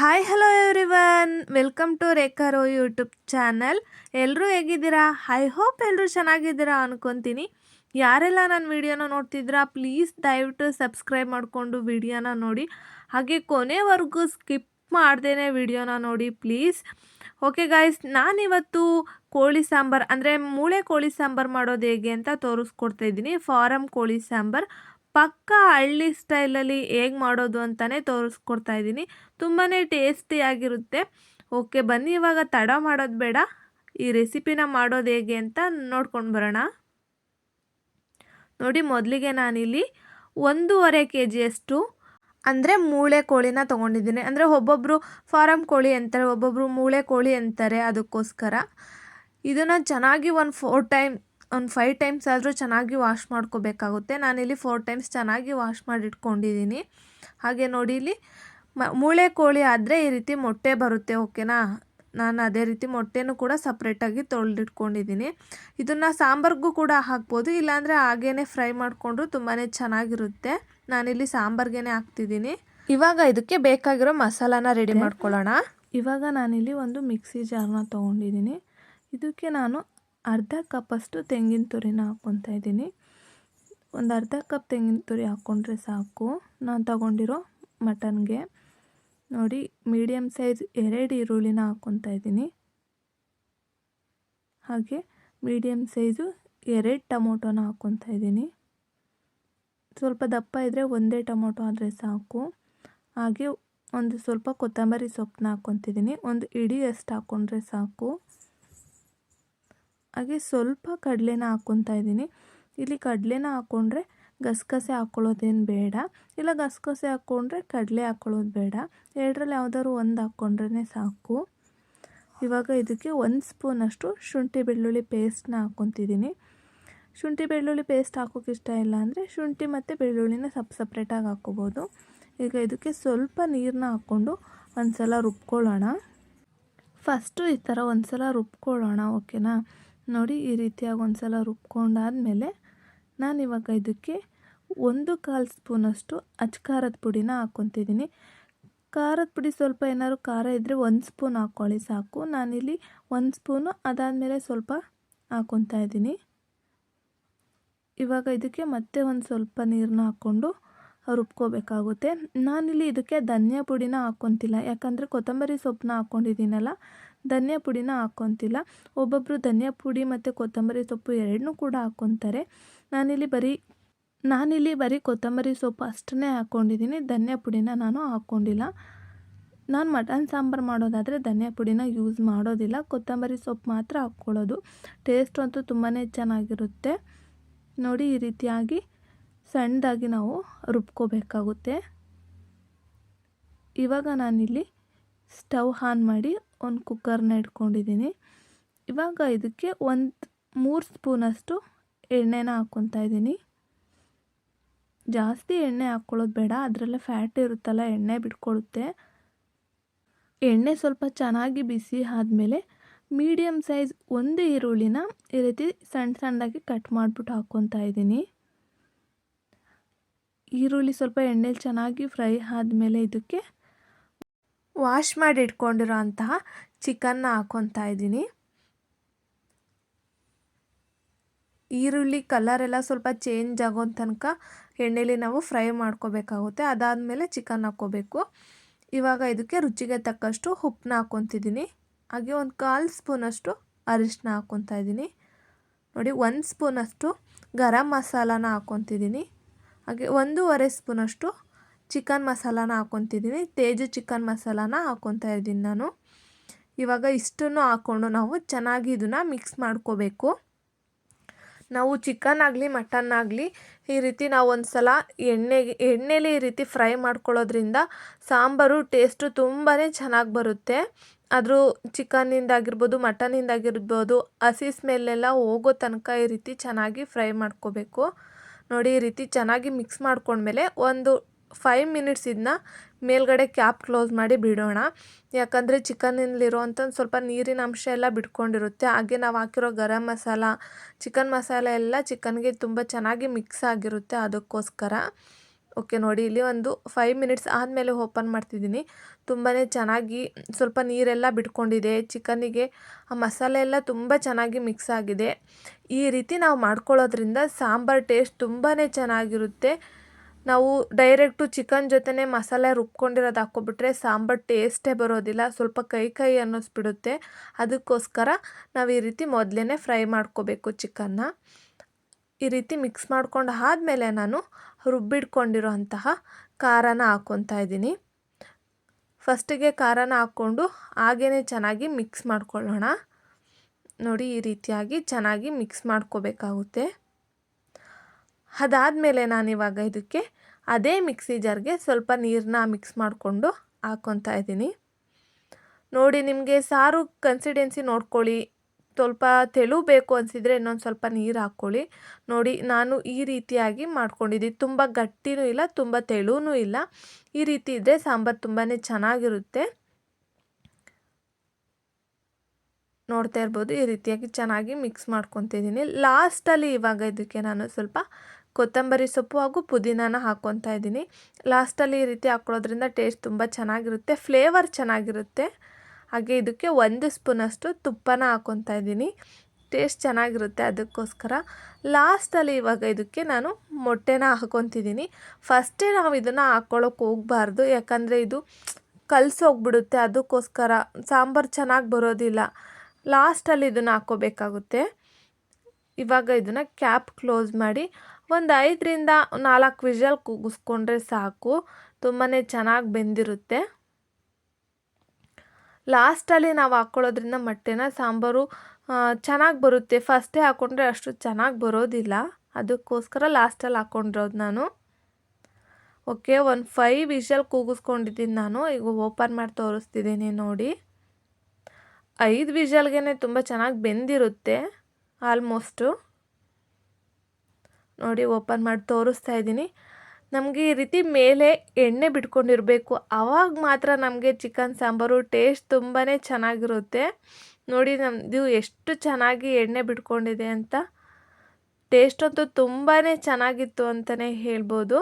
Hi hello everyone welcome to Rekharo YouTube channel ಎಲ್ಲರೂ ಹೇಗಿದ್ದೀರಾ? I hope ಎಲ್ಲರೂ ಚೆನ್ನಾಗಿದ್ದೀರಾ ಅನ್ಕೊತೀನಿ. ಯಾರೆಲ್ಲ ನನ್ನ ವಿಡಿಯೋನ ನೋಡ್ತಿದ್ದೀರಾ ಪ್ಲೀಸ್ ದಯವಿಟ್ಟು ಸಬ್ಸ್ಕ್ರೈಬ್ ಮಾಡಿಕೊಂಡು ವಿಡಿಯೋನ ನೋಡಿ. ಹಾಗೆ ಕೊನೆವರೆಗೂ ಸ್ಕಿಪ್ ಮಾಡ್ದೇ ವಿಡಿಯೋನ ನೋಡಿ ಪ್ಲೀಸ್ ಓಕೆ ಗಾಯ್ಸ್ ನಾನಿವತ್ತು ಕೋಳಿ ಸಾಂಬಾರು, ಅಂದರೆ ಮೂಳೆ ಕೋಳಿ ಸಾಂಬಾರು ಮಾಡೋದು ಹೇಗೆ ಅಂತ ತೋರಿಸ್ಕೊಡ್ತಾ ಇದ್ದೀನಿ. ಫಾರಮ್ ಕೋಳಿ ಸಾಂಬಾರು. ಪಕ್ಕ ಹಳ್ಳಿ ಸ್ಟೈಲಲ್ಲಿ ಹೇಗೆ ಮಾಡೋದು ಅಂತಲೇ ತೋರಿಸ್ಕೊಡ್ತಾ ಇದ್ದೀನಿ. ತುಂಬಾ ಟೇಸ್ಟಿಯಾಗಿರುತ್ತೆ ಓಕೆ, ಬನ್ನಿ, ಇವಾಗ ತಡ ಮಾಡೋದು ಬೇಡ. ಈ ರೆಸಿಪಿನ ಮಾಡೋದು ಹೇಗೆ ಅಂತ ನೋಡ್ಕೊಂಡು ಬರೋಣ. ನೋಡಿ, ಮೊದಲಿಗೆ ನಾನಿಲ್ಲಿ ಒಂದೂವರೆ ಕೆ ಜಿಯಷ್ಟು ಅಂದರೆ ಮೂಳೆ ಕೋಳಿನ ತೊಗೊಂಡಿದ್ದೀನಿ. ಅಂದರೆ ಒಬ್ಬೊಬ್ಬರು ಫಾರಮ್ ಕೋಳಿ ಅಂತಾರೆ ಒಬ್ಬೊಬ್ಬರು ಮೂಳೆ ಕೋಳಿ ಅಂತಾರೆ ಅದಕ್ಕೋಸ್ಕರ. ಇದನ್ನು ಚೆನ್ನಾಗಿ ಒಂದು ಫೋರ್ ಟೈಮ್ ಒಂದು ಫೈವ್ ಟೈಮ್ಸ್ ಆದರೂ ಚೆನ್ನಾಗಿ ವಾಶ್ ಮಾಡ್ಕೋಬೇಕಾಗುತ್ತೆ. ನಾನಿಲ್ಲಿ ಫೋರ್ ಟೈಮ್ಸ್ ಚೆನ್ನಾಗಿ ವಾಶ್ ಮಾಡಿ ಇಟ್ಕೊಂಡಿದ್ದೀನಿ ಹಾಗೆ ನೋಡಿ ಇಲ್ಲಿ ಮ ಮೂಳೆ ಕೋಳಿ ಆದರೆ ಈ ರೀತಿ ಮೊಟ್ಟೆ ಬರುತ್ತೆ ಓಕೆನಾ ನಾನು ಅದೇ ರೀತಿ ಮೊಟ್ಟೆನೂ ಕೂಡ ಸಪ್ರೇಟಾಗಿ ತೊಳೆದಿಟ್ಕೊಂಡಿದ್ದೀನಿ ಇದನ್ನು ಸಾಂಬಾರ್ಗೂ ಕೂಡ ಹಾಕ್ಬೋದು ಇಲ್ಲಾಂದರೆ ಹಾಗೇ ಫ್ರೈ ಮಾಡಿಕೊಂಡ್ರು ತುಂಬಾ ಚೆನ್ನಾಗಿರುತ್ತೆ. ನಾನಿಲ್ಲಿ ಸಾಂಬಾರ್ಗೇ ಹಾಕ್ತಿದ್ದೀನಿ ಇವಾಗ ಇದಕ್ಕೆ ಬೇಕಾಗಿರೋ ಮಸಾಲಾನ ರೆಡಿ ಮಾಡ್ಕೊಳ್ಳೋಣ. ಇವಾಗ ನಾನಿಲ್ಲಿ ಒಂದು ಮಿಕ್ಸಿ ಜಾರ್ನ ತೊಗೊಂಡಿದ್ದೀನಿ ಇದಕ್ಕೆ ನಾನು ಅರ್ಧ ಕಪ್ಪಷ್ಟು ತೆಂಗಿನ ತುರಿನ ಹಾಕ್ಕೊತಾ ಇದ್ದೀನಿ. ಒಂದು ಅರ್ಧ ಕಪ್ ತೆಂಗಿನ ತುರಿ ಹಾಕ್ಕೊಂಡ್ರೆ ಸಾಕು. ನಾನು ತಗೊಂಡಿರೋ ಮಟನ್ಗೆ ನೋಡಿ ಮೀಡಿಯಮ್ ಸೈಜ್ ಎರಡು ಈರುಳ್ಳಿನ ಹಾಕ್ಕೊತಾ ಇದ್ದೀನಿ. ಹಾಗೆ ಮೀಡಿಯಮ್ ಸೈಜು ಎರಡು ಟೊಮೊಟೊನ ಹಾಕ್ಕೊತಾ ಇದ್ದೀನಿ. ಸ್ವಲ್ಪ ದಪ್ಪ ಇದ್ದರೆ ಒಂದೇ ಟೊಮೊಟೊ ಆದರೆ ಸಾಕು. ಹಾಗೆ ಒಂದು ಸ್ವಲ್ಪ ಕೊತ್ತಂಬರಿ ಸೊಪ್ಪನ್ನ ಹಾಕ್ಕೊತಿದ್ದೀನಿ. ಒಂದು ಇಡೀ ಅಷ್ಟು ಹಾಕ್ಕೊಂಡ್ರೆ ಸಾಕು. ಹಾಗೆ ಸ್ವಲ್ಪ ಕಡಲೆನ ಹಾಕ್ಕೊತಾ ಇದ್ದೀನಿ. ಇಲ್ಲಿ ಕಡಲೆನ ಹಾಕ್ಕೊಂಡ್ರೆ ಗಸಗಸೆ ಹಾಕ್ಕೊಳ್ಳೋದೇನು ಬೇಡ. ಇಲ್ಲ ಗಸಗಸೆ ಹಾಕ್ಕೊಂಡ್ರೆ ಕಡಲೆ ಹಾಕ್ಕೊಳ್ಳೋದು ಬೇಡ. ಎರಡರಲ್ಲಿ ಯಾವುದಾದ್ರು ಒಂದು ಹಾಕ್ಕೊಂಡ್ರೇ ಸಾಕು. ಇವಾಗ ಇದಕ್ಕೆ ಒಂದು ಸ್ಪೂನಷ್ಟು ಶುಂಠಿ ಬೆಳ್ಳುಳ್ಳಿ ಪೇಸ್ಟ್ನ ಹಾಕ್ಕೊತಿದ್ದೀನಿ ಶುಂಠಿ ಬೆಳ್ಳುಳ್ಳಿ ಪೇಸ್ಟ್ ಹಾಕೋಕೆ ಇಷ್ಟ ಇಲ್ಲ ಅಂದರೆ ಶುಂಠಿ ಮತ್ತು ಬೆಳ್ಳುಳ್ಳಿನ ಸಪ್ ಸಪ್ರೇಟಾಗಿ ಹಾಕ್ಕೋಬೋದು ಈಗ ಇದಕ್ಕೆ ಸ್ವಲ್ಪ ನೀರನ್ನ ಹಾಕ್ಕೊಂಡು ಒಂದು ಸಲ ರುಬ್ಕೊಳ್ಳೋಣ. ಫಸ್ಟು ಈ ಥರ ಒಂದು ಸಲ ರುಬ್ಕೊಳ್ಳೋಣ, ಓಕೆನಾ? ನೋಡಿ ಈ ರೀತಿಯಾಗಿ ಒಂದು ಸಲ ರುಬ್ಕೊಂಡಾದಮೇಲೆ ನಾನಿವಾಗ ಇದಕ್ಕೆ ಒಂದು ಕಾಲು ಸ್ಪೂನಷ್ಟು ಅಚ್ಕಾರದ ಪುಡಿನ ಹಾಕ್ಕೊತಿದ್ದೀನಿ. ಖಾರದ ಪುಡಿ ಸ್ವಲ್ಪ ಏನಾದ್ರು ಖಾರ ಇದ್ದರೆ ಒಂದು ಸ್ಪೂನ್ ಹಾಕ್ಕೊಳ್ಳಿ ಸಾಕು. ನಾನಿಲ್ಲಿ ಒಂದು ಸ್ಪೂನು ಅದಾದಮೇಲೆ ಸ್ವಲ್ಪ ಹಾಕ್ಕೊತಾ ಇದ್ದೀನಿ. ಇವಾಗ ಇದಕ್ಕೆ ಮತ್ತೆ ಒಂದು ಸ್ವಲ್ಪ ನೀರನ್ನ ಹಾಕ್ಕೊಂಡು ರುಬ್ಕೋಬೇಕಾಗುತ್ತೆ. ನಾನಿಲ್ಲಿ ಇದಕ್ಕೆ ಧನಿಯಾ ಪುಡಿನ ಹಾಕ್ಕೊತಿಲ್ಲ. ಯಾಕಂದರೆ ಕೊತ್ತಂಬರಿ ಸೊಪ್ಪನ್ನ ಹಾಕ್ಕೊಂಡಿದ್ದೀನಲ್ಲ, ಧನಿಯಾ ಪುಡಿನ ಹಾಕ್ಕೊತಿಲ್ಲ. ಒಬ್ಬೊಬ್ಬರು ಧನಿಯಾ ಪುಡಿ ಮತ್ತು ಕೊತ್ತಂಬರಿ ಸೊಪ್ಪು ಎರಡನ್ನೂ ಕೂಡ ಹಾಕ್ಕೊತಾರೆ. ನಾನಿಲ್ಲಿ ಬರೀ ನಾನಿಲ್ಲಿ ಬರೀ ಕೊತ್ತಂಬರಿ ಸೊಪ್ಪು ಅಷ್ಟನ್ನೇ ಹಾಕ್ಕೊಂಡಿದ್ದೀನಿ. ಧನಿಯಾ ಪುಡಿನ ನಾನು ಹಾಕ್ಕೊಂಡಿಲ್ಲ. ನಾನು ಮಟನ್ ಸಾಂಬಾರು ಮಾಡೋದಾದರೆ ಧನಿಯಾ ಪುಡಿನ ಯೂಸ್ ಮಾಡೋದಿಲ್ಲ. ಕೊತ್ತಂಬರಿ ಸೊಪ್ಪು ಮಾತ್ರ ಹಾಕ್ಕೊಳ್ಳೋದು. ಟೇಸ್ಟ್ ಅಂತೂ ತುಂಬಾ ಚೆನ್ನಾಗಿರುತ್ತೆ. ನೋಡಿ ಈ ರೀತಿಯಾಗಿ ಸಣ್ಣದಾಗಿ ನಾವು ರುಬ್ಕೋಬೇಕಾಗುತ್ತೆ. ಇವಾಗ ನಾನಿಲ್ಲಿ ಸ್ಟವ್ ಆನ್ ಮಾಡಿ ಒಂದು ಕುಕ್ಕರ್ನ ಇಟ್ಕೊಂಡಿದ್ದೀನಿ. ಇವಾಗ ಇದಕ್ಕೆ ಒಂದು ಮೂರು ಸ್ಪೂನಷ್ಟು ಎಣ್ಣೆನ ಹಾಕ್ಕೊತಾ ಇದ್ದೀನಿ. ಜಾಸ್ತಿ ಎಣ್ಣೆ ಹಾಕ್ಕೊಳ್ಳೋದು ಬೇಡ, ಅದರಲ್ಲೇ ಫ್ಯಾಟ್ ಇರುತ್ತಲ್ಲ, ಎಣ್ಣೆ ಬಿಟ್ಕೊಳ್ಳುತ್ತೆ ಎಣ್ಣೆ ಸ್ವಲ್ಪ ಚೆನ್ನಾಗಿ ಬಿಸಿ ಆದಮೇಲೆ ಮೀಡಿಯಮ್ ಸೈಜ್ ಒಂದು ಈರುಳ್ಳಿನ ಈ ರೀತಿ ಸಣ್ಣ ಸಣ್ಣದಾಗಿ ಕಟ್ ಮಾಡಿಬಿಟ್ಟು ಹಾಕ್ಕೊತಾ ಇದ್ದೀನಿ. ಈರುಳ್ಳಿ ಸ್ವಲ್ಪ ಎಣ್ಣೆಲಿ ಚೆನ್ನಾಗಿ ಫ್ರೈ ಆದಮೇಲೆ ಇದಕ್ಕೆ ವಾಶ್ ಮಾಡಿ ಇಟ್ಕೊಂಡಿರೋ ಅಂತಹ ಚಿಕನ್ನ ಹಾಕ್ಕೊತಾ ಇದ್ದೀನಿ. ಈರುಳ್ಳಿ ಕಲರ್ ಎಲ್ಲ ಸ್ವಲ್ಪ ಚೇಂಜ್ ಆಗೋ ತನಕ ಎಣ್ಣೆಲಿ ನಾವು ಫ್ರೈ ಮಾಡ್ಕೋಬೇಕಾಗುತ್ತೆ. ಅದಾದಮೇಲೆ ಚಿಕನ್ ಹಾಕ್ಕೋಬೇಕು. ಇವಾಗ ಇದಕ್ಕೆ ರುಚಿಗೆ ತಕ್ಕಷ್ಟು ಉಪ್ಪನ್ನ ಹಾಕ್ಕೊತಿದ್ದೀನಿ. ಹಾಗೆ ಒಂದು ಕಾಲು ಸ್ಪೂನಷ್ಟು ಅರಿಶಿನ ಹಾಕ್ಕೊತಾ ಇದ್ದೀನಿ. ನೋಡಿ, ಒಂದು ಸ್ಪೂನಷ್ಟು ಗರಂ ಮಸಾಲಾನ ಹಾಕ್ಕೊತಿದ್ದೀನಿ. ಹಾಗೆ ಒಂದೂವರೆ ಸ್ಪೂನಷ್ಟು ಚಿಕನ್ ಮಸಾಲಾನ ಹಾಕ್ಕೊತಿದ್ದೀನಿ ತೇಜು ಚಿಕನ್ ಮಸಾಲಾನ ಹಾಕ್ಕೊತಾ ಇದ್ದೀನಿ ನಾನು. ಇವಾಗ ಇಷ್ಟನ್ನು ಹಾಕ್ಕೊಂಡು ನಾವು ಚೆನ್ನಾಗಿ ಇದನ್ನು ಮಿಕ್ಸ್ ಮಾಡ್ಕೋಬೇಕು. ನಾವು ಚಿಕನ್ ಆಗಲಿ ಮಟನ್ ಆಗಲಿ ಈ ರೀತಿ ನಾವು ಒಂದು ಸಲ ಎಣ್ಣೆಗೆ ಎಣ್ಣೆಲಿ ಈ ರೀತಿ ಫ್ರೈ ಮಾಡ್ಕೊಳ್ಳೋದ್ರಿಂದ ಸಾಂಬಾರು ಟೇಸ್ಟು ತುಂಬಾ ಚೆನ್ನಾಗಿ ಬರುತ್ತೆ. ಆದರೂ ಚಿಕನ್ನಿಂದಾಗಿರ್ಬೋದು ಮಟನಿಂದಾಗಿರ್ಬೋದು ಹಸಿ ಸ್ಮೆಲ್ಲೆಲ್ಲ ಹೋಗೋ ತನಕ ಈ ರೀತಿ ಚೆನ್ನಾಗಿ ಫ್ರೈ ಮಾಡ್ಕೋಬೇಕು. ನೋಡಿ ಈ ರೀತಿ ಚೆನ್ನಾಗಿ ಮಿಕ್ಸ್ ಮಾಡ್ಕೊಂಡ್ಮೇಲೆ ಒಂದು ಫೈವ್ ಮಿನಿಟ್ಸ್ ಇದನ್ನ ಮೇಲ್ಗಡೆ ಕ್ಯಾಪ್ ಕ್ಲೋಸ್ ಮಾಡಿ ಬಿಡೋಣ. ಯಾಕಂದರೆ ಚಿಕನ್ನಲ್ಲಿರುವಂಥ ಸ್ವಲ್ಪ ನೀರಿನ ಅಂಶ ಎಲ್ಲ ಬಿಟ್ಕೊಂಡಿರುತ್ತೆ. ಹಾಗೆ ನಾವು ಹಾಕಿರೋ ಗರಂ ಮಸಾಲ, ಚಿಕನ್ ಮಸಾಲೆ ಎಲ್ಲ ಚಿಕನ್ಗೆ ತುಂಬ ಚೆನ್ನಾಗಿ ಮಿಕ್ಸ್ ಆಗಿರುತ್ತೆ ಅದಕ್ಕೋಸ್ಕರ. ಓಕೆ ನೋಡಿ, ಇಲ್ಲಿ ಒಂದು ಫೈವ್ ಮಿನಿಟ್ಸ್ ಆದಮೇಲೆ ಓಪನ್ ಮಾಡ್ತಿದ್ದೀನಿ. ತುಂಬಾ ಚೆನ್ನಾಗಿ ಸ್ವಲ್ಪ ನೀರೆಲ್ಲ ಬಿಟ್ಕೊಂಡಿದೆ. ಚಿಕನಿಗೆ ಆ ಮಸಾಲೆ ಎಲ್ಲ ತುಂಬ ಚೆನ್ನಾಗಿ ಮಿಕ್ಸ್ ಆಗಿದೆ. ಈ ರೀತಿ ನಾವು ಮಾಡ್ಕೊಳ್ಳೋದ್ರಿಂದ ಸಾಂಬಾರು ಟೇಸ್ಟ್ ತುಂಬಾ ಚೆನ್ನಾಗಿರುತ್ತೆ. ನಾವು ಡೈರೆಕ್ಟು ಚಿಕನ್ ಜೊತೆನೇ ಮಸಾಲೆ ರುಬ್ಕೊಂಡಿರೋದು ಹಾಕ್ಕೊಬಿಟ್ರೆ ಸಾಂಬಾರು ಟೇಸ್ಟೇ ಬರೋದಿಲ್ಲ. ಸ್ವಲ್ಪ ಕೈ ಕೈ ಅನ್ನಿಸ್ಬಿಡುತ್ತೆ. ಅದಕ್ಕೋಸ್ಕರ ನಾವು ಈ ರೀತಿ ಮೊದಲೇ ಫ್ರೈ ಮಾಡ್ಕೋಬೇಕು ಚಿಕನ್ನ. ಈ ರೀತಿ ಮಿಕ್ಸ್ ಮಾಡ್ಕೊಂಡು ಆದಮೇಲೆ ನಾನು ರುಬ್ಬಿಡ್ಕೊಂಡಿರೋ ಅಂತಹ ಖಾರನ ಹಾಕ್ಕೊತಾ ಇದ್ದೀನಿ. ಫಸ್ಟಿಗೆ ಖಾರನ ಹಾಕ್ಕೊಂಡು ಹಾಗೇ ಚೆನ್ನಾಗಿ ಮಿಕ್ಸ್ ಮಾಡ್ಕೊಳ್ಳೋಣ. ನೋಡಿ, ಈ ರೀತಿಯಾಗಿ ಚೆನ್ನಾಗಿ ಮಿಕ್ಸ್ ಮಾಡ್ಕೋಬೇಕಾಗುತ್ತೆ. ಅದಾದಮೇಲೆ ನಾನಿವಾಗ ಇದಕ್ಕೆ ಅದೇ ಮಿಕ್ಸಿ ಜಾರ್ಗೆ ಸ್ವಲ್ಪ ನೀರನ್ನ ಮಿಕ್ಸ್ ಮಾಡಿಕೊಂಡು ಹಾಕ್ಕೊತಾ ಇದ್ದೀನಿ. ನೋಡಿ, ನಿಮಗೆ ಸಾರು ಕನ್ಸಿಡೆನ್ಸಿ ನೋಡ್ಕೊಳ್ಳಿ. ಸ್ವಲ್ಪ ತೆಳು ಬೇಕು ಅನಿಸಿದರೆ ಇನ್ನೊಂದು ಸ್ವಲ್ಪ ನೀರು ಹಾಕ್ಕೊಳ್ಳಿ ನೋಡಿ, ನಾನು ಈ ರೀತಿಯಾಗಿ ಮಾಡ್ಕೊಂಡಿದ್ದೀನಿ ತುಂಬ ಗಟ್ಟಿನೂ ಇಲ್ಲ, ತುಂಬ ತೆಳುವೂ ಇಲ್ಲ. ಈ ರೀತಿ ಇದ್ದರೆ ಸಾಂಬಾರು ತುಂಬಾ ಚೆನ್ನಾಗಿರುತ್ತೆ. ನೋಡ್ತಾ ಇರ್ಬೋದು, ಈ ರೀತಿಯಾಗಿ ಚೆನ್ನಾಗಿ ಮಿಕ್ಸ್ ಮಾಡ್ಕೊತಿದ್ದೀನಿ ಲಾಸ್ಟಲ್ಲಿ ಇವಾಗ ಇದಕ್ಕೆ ನಾನು ಸ್ವಲ್ಪ ಕೊತ್ತಂಬರಿ ಸೊಪ್ಪು ಹಾಗೂ ಪುದೀನಾನ ಹಾಕ್ಕೊತಾ ಇದ್ದೀನಿ. ಲಾಸ್ಟಲ್ಲಿ ಈ ರೀತಿ ಹಾಕ್ಕೊಳ್ಳೋದ್ರಿಂದ ಟೇಸ್ಟ್ ತುಂಬ ಚೆನ್ನಾಗಿರುತ್ತೆ, ಫ್ಲೇವರ್ ಚೆನ್ನಾಗಿರುತ್ತೆ. ಹಾಗೆ ಇದಕ್ಕೆ ಒಂದು ಸ್ಪೂನಷ್ಟು ತುಪ್ಪನ ಹಾಕ್ಕೊತಾ ಇದ್ದೀನಿ. ಟೇಸ್ಟ್ ಚೆನ್ನಾಗಿರುತ್ತೆ ಅದಕ್ಕೋಸ್ಕರ. ಲಾಸ್ಟಲ್ಲಿ ಇವಾಗ ಇದಕ್ಕೆ ನಾನು ಮೊಟ್ಟೆನ ಹಾಕ್ಕೊತಿದ್ದೀನಿ ಫಸ್ಟೇ ನಾವು ಇದನ್ನು ಹಾಕ್ಕೊಳ್ಳೋಕೆ ಹೋಗಬಾರ್ದು. ಯಾಕಂದರೆ ಇದು ಕಲಸೋಗ್ಬಿಡುತ್ತೆ ಅದಕ್ಕೋಸ್ಕರ ಸಾಂಬಾರು ಚೆನ್ನಾಗಿ ಬರೋದಿಲ್ಲ. ಲಾಸ್ಟಲ್ಲಿ ಇದನ್ನು ಹಾಕ್ಕೋಬೇಕಾಗುತ್ತೆ ಇವಾಗ ಇದನ್ನು ಕ್ಯಾಪ್ ಕ್ಲೋಸ್ ಮಾಡಿ ಒಂದು ಐದರಿಂದ ನಾಲ್ಕು ವಿಷಲ್ ಕೂಗಿಸ್ಕೊಂಡ್ರೆ ಸಾಕು. ತುಂಬಾ ಚೆನ್ನಾಗಿ ಬೆಂದಿರುತ್ತೆ. ಲಾಸ್ಟಲ್ಲಿ ನಾವು ಹಾಕ್ಕೊಳ್ಳೋದ್ರಿಂದ ಮೊಟ್ಟೆನ ಸಾಂಬಾರು ಚೆನ್ನಾಗಿ ಬರುತ್ತೆ. ಫಸ್ಟೇ ಹಾಕ್ಕೊಂಡ್ರೆ ಅಷ್ಟು ಚೆನ್ನಾಗಿ ಬರೋದಿಲ್ಲ. ಅದಕ್ಕೋಸ್ಕರ ಲಾಸ್ಟಲ್ಲಿ ಹಾಕ್ಕೊಂಡಿರೋದು ನಾನು. ಓಕೆ, ಒಂದು ಫೈ ವಿಷಲ್ ಕೂಗಿಸ್ಕೊಂಡಿದ್ದೀನಿ ನಾನು. ಈಗ ಓಪನ್ ಮಾಡಿ ತೋರಿಸ್ತಿದ್ದೀನಿ ನೋಡಿ. ಐದು ವಿಷಲ್ಗೆ ತುಂಬ ಚೆನ್ನಾಗಿ ಬೆಂದಿರುತ್ತೆ, ಆಲ್ಮೋಸ್ಟು. ನೋಡಿ, ಓಪನ್ ಮಾಡಿ ತೋರಿಸ್ತಾ ಇದ್ದೀನಿ. ನಮಗೆ ಈ ರೀತಿ ಮೇಲೆ ಎಣ್ಣೆ ಬಿಟ್ಕೊಂಡಿರಬೇಕು. ಆವಾಗ ಮಾತ್ರ ನಮಗೆ ಚಿಕನ್, ಸಾಂಬಾರು ಟೇಸ್ಟ್ ತುಂಬಾ ಚೆನ್ನಾಗಿರುತ್ತೆ. ನೋಡಿ ನಮ್ಮದು ಎಷ್ಟು ಚೆನ್ನಾಗಿ ಎಣ್ಣೆ ಬಿಟ್ಕೊಂಡಿದೆ ಅಂತ. ಟೇಸ್ಟ್ ಅಂತೂ ತುಂಬಾ ಚೆನ್ನಾಗಿತ್ತು ಅಂತಲೇ ಹೇಳ್ಬೋದು.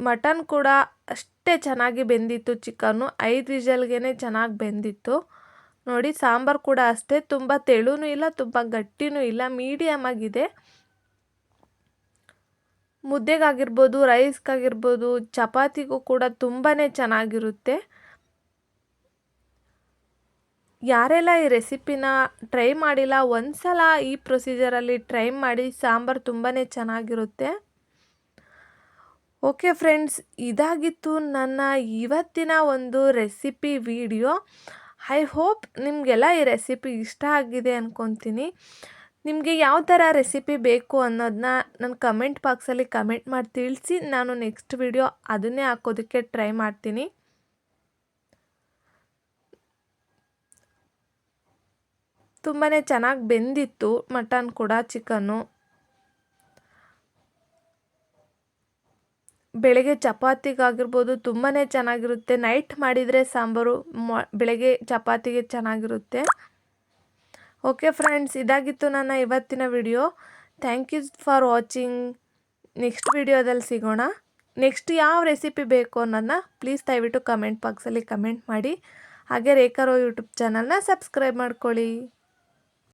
ಮಟನ್ ಕೂಡ ಅಷ್ಟೇ ಚೆನ್ನಾಗಿ ಬೆಂದಿತ್ತು ಚಿಕನ್ನು. ಐದು ವಿಜಲ್ಗೇ ಚೆನ್ನಾಗಿ ಬೆಂದಿತ್ತು. ನೋಡಿ ಸಾಂಬಾರು ಕೂಡ ಅಷ್ಟೇ. ತುಂಬ ತೆಳುನೂ ಇಲ್ಲ, ತುಂಬ ಗಟ್ಟಿನೂ ಇಲ್ಲ ಮೀಡಿಯಮ್ ಆಗಿದೆ. ಮುದ್ದೆಗಾಗಿರ್ಬೋದು, ರೈಸ್ಗಾಗಿರ್ಬೋದು, ಚಪಾತಿಗೂ ಕೂಡ ತುಂಬಾ ಚೆನ್ನಾಗಿರುತ್ತೆ. ಯಾರೆಲ್ಲ ಈ ರೆಸಿಪಿನ ಟ್ರೈ ಮಾಡಿಲ್ಲ ಒಂದು ಸಲ ಈ ಪ್ರೊಸೀಜರಲ್ಲಿ ಟ್ರೈ ಮಾಡಿ ಸಾಂಬಾರು ತುಂಬಾ ಚೆನ್ನಾಗಿರುತ್ತೆ. ಓಕೆ ಫ್ರೆಂಡ್ಸ್ ಇದಾಗಿತ್ತು ನನ್ನ ಇವತ್ತಿನ ಒಂದು ರೆಸಿಪಿ ವಿಡಿಯೋ ಐ ಹೋಪ್ ನಿಮಗೆಲ್ಲ ಈ ರೆಸಿಪಿ ಇಷ್ಟ ಆಗಿದೆ ಅಂದ್ಕೊತೀನಿ ನಿಮಗೆ ಯಾವ ಥರ ರೆಸಿಪಿ ಬೇಕು ಅನ್ನೋದನ್ನ ನನ್ನ ಕಮೆಂಟ್ ಬಾಕ್ಸಲ್ಲಿ ಕಮೆಂಟ್ ಮಾಡಿ ತಿಳಿಸಿ ನಾನು ನೆಕ್ಸ್ಟ್ ವಿಡಿಯೋ ಅದನ್ನೇ ಹಾಕೋದಕ್ಕೆ ಟ್ರೈ ಮಾಡ್ತೀನಿ. ತುಂಬಾ ಚೆನ್ನಾಗಿ ಬೆಂದಿತ್ತು ಮಟನ್ ಕೂಡ, ಚಿಕನ್ನು. ಬೆಳಗ್ಗೆ ಚಪಾತಿಗಾಗಿರ್ಬೋದು ತುಂಬಾ ಚೆನ್ನಾಗಿರುತ್ತೆ. ನೈಟ್ ಮಾಡಿದರೆ ಸಾಂಬಾರು ಬೆಳಗ್ಗೆ ಚಪಾತಿಗೆ ಚೆನ್ನಾಗಿರುತ್ತೆ. ಓಕೆ ಫ್ರೆಂಡ್ಸ್ ಇದಾಗಿತ್ತು ನನ್ನ ಇವತ್ತಿನ video thank you for watching next ವಿಡಿಯೋದಲ್ಲಿ ಸಿಗೋಣ. ನೆಕ್ಸ್ಟ್ ಯಾವ ರೆಸಿಪಿ ಬೇಕು ಅನ್ನೋದನ್ನ ಪ್ಲೀಸ್ ದಯವಿಟ್ಟು ಕಮೆಂಟ್ ಬಾಕ್ಸಲ್ಲಿ ಕಮೆಂಟ್ ಮಾಡಿ. ಹಾಗೆ ರೇಖಾರೋ ಯೂಟ್ಯೂಬ್ ಚಾನಲ್ನ ಸಬ್ಸ್ಕ್ರೈಬ್ ಮಾಡ್ಕೊಳ್ಳಿ.